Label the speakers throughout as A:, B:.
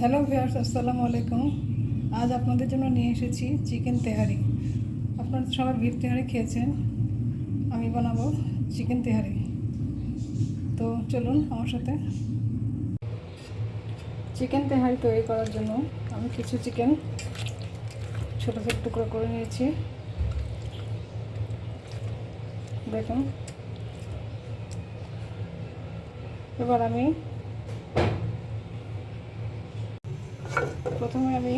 A: Hello viewers আসসালামু আলাইকুম। আজ আপনাদের জন্য নিয়ে এসেছি চিকেন তেহারি। আপনারা সবাই ভিড় তেহারি খেয়েছেন, আমি বানাবো চিকেন তেহারি। তো চলুন আমার সাথে। চিকেন তেহারি তৈরি করার জন্য আমি কিছু চিকেন ছোটো ছোটো টুকরো করে নিয়েছি। দেখুন। এবার আমি প্রথমে আমি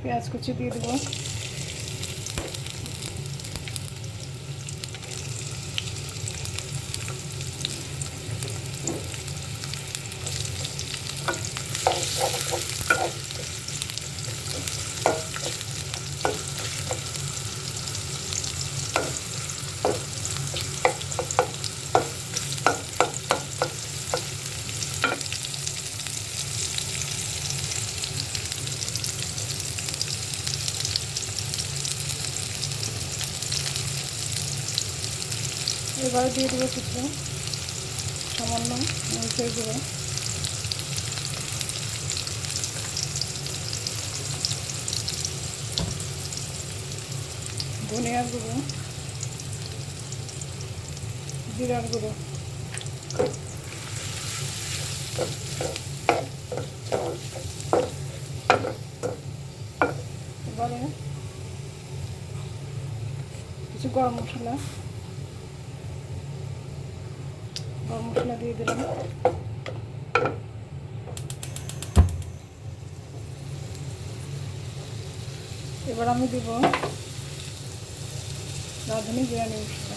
A: পেঁয়াজ কুচি দিয়ে দেবো এবারে দিয়ে দেবো কিছু সামান্য মরিচের গুঁড়ো। ধনিয়ার গুঁড়ো, জিরার গুঁড়ো। এবারে কিছু গরম মশলা। গরম মশলা দিয়ে এবার আমি দিব রাঁধুনি বিরিয়ানি মশলা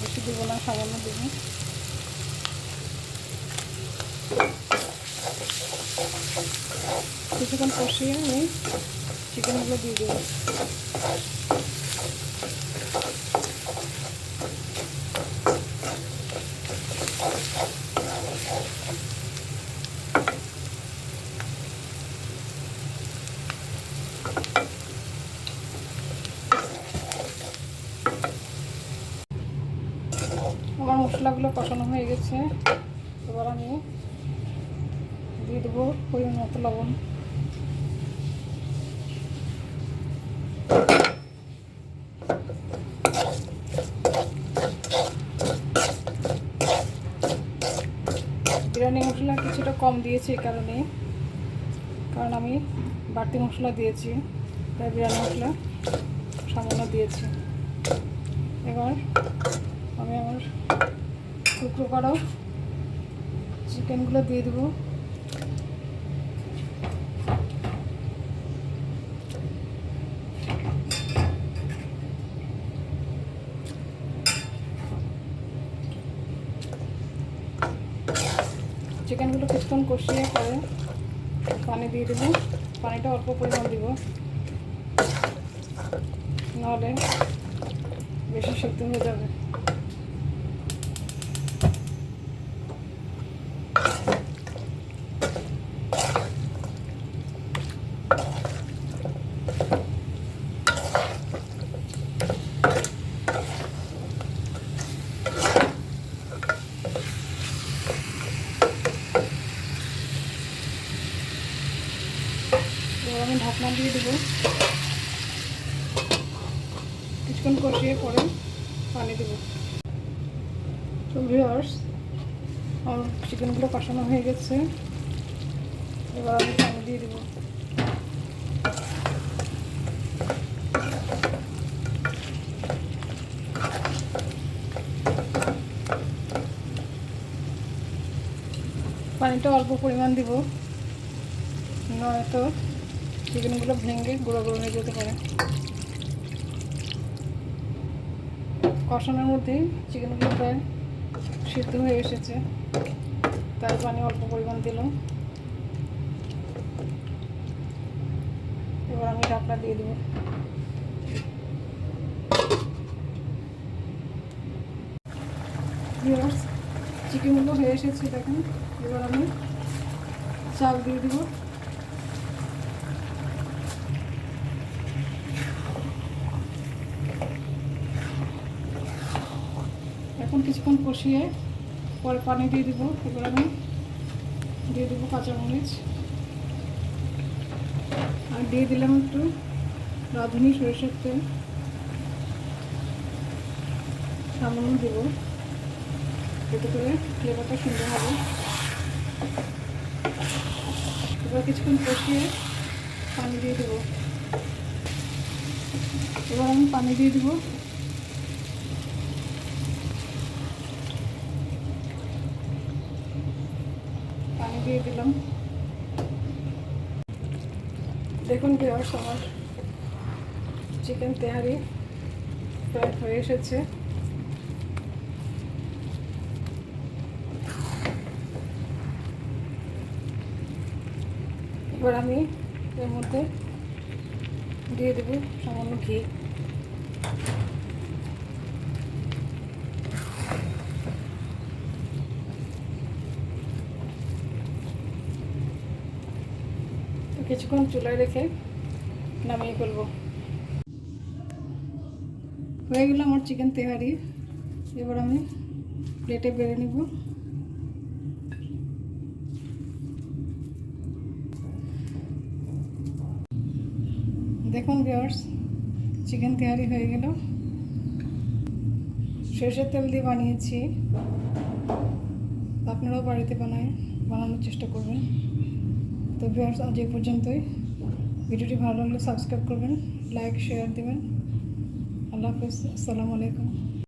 A: বেশি দেবো না, সামান্য দেবো। কিছুক্ষণ কষিয়ে আমি চিকেনগুলো দিয়ে দেবো আমার মশলাগুলো কষানো হয়ে গেছে। এবার আমি দিয়ে দেবো পরিমাণ মতো লবণ। বিরিয়ানি মশলা কিছুটা কম দিয়েছি এই কারণে। কারণ আমি বাড়তি মশলা দিয়েছি তাই বিরিয়ানি মশলা সামান্য দিয়েছি। এবার আমি আমার টুকরো করা চিকেনগুলো দিয়ে দেবো। চিকেনগুলো কিছুক্ষণ কষিয়ে পরে পানি দিয়ে দেবো। পানিটা অল্প পরিমাণ দিব। নাহলে বেশি শক্তি হয়ে যাবে। আমি ঢাকনা দিয়ে দেবো। কিছুক্ষণ কষিয়ে পরে পানি দেবো। তো ভিউয়ার্স আমার চিকেনগুলো কষানো হয়ে গেছে। এবার আমি পানি দিয়ে দেবো। পানিটা অল্প পরিমাণ দিব। নয়তো চিকেনগুলো ভেঙে গুঁড়ো গুঁড়ো হয়ে যেতে পারে। কষানোর মধ্যেই চিকেনগুলো প্রায় সিদ্ধ হয়ে এসেছে। তার পানি অল্প পরিমাণ দিলাম। এবার আমি ঢাকনা দিয়ে দেবো। চিকেনগুলো হয়ে এসেছে দেখুন। এবার আমি চাল দিয়ে দেবো। কিছুক্ষণ কষিয়ে পরে পানি দিয়ে দিব, এবার আমি দিয়ে দেবো কাঁচামরিচ আর দিয়ে দিলাম একটু রাঁধুনি সরিষার তেল। সামান্য দেব। এতে করে ফ্লেভারটা সুন্দর হবে। এবার কিছুক্ষণ কষিয়ে পানি দিয়ে দেবো। এবার আমি পানি দিয়ে দেবো পানি দিয়ে দিলাম। দেখুন বিহার্স আমার চিকেন তেহারি প্রায় হয়ে এসেছে। এবার আমি এর মধ্যে দিয়ে দেবো সামান্য ঘি। কিছুক্ষণ চুলায় রেখে নামিয়ে ফেলব। হয়ে গেল আমার চিকেন তেহারি এবার আমি প্লেটে বেড়ে নিব। দেখুন ভিওর্স চিকেন তেহারি হয়ে গেল। সরষের তেল দিয়ে বানিয়েছি। আপনারাও বাড়িতে বানায় বানানোর চেষ্টা করবেন। তো ভিউয়ার্স আজ এই পর্যন্তই। ভিডিওটি ভালো লাগলে সাবস্ক্রাইব করবেন লাইক শেয়ার দেবেন। আল্লাহ হাফিজ, আসসালামু আলাইকুম।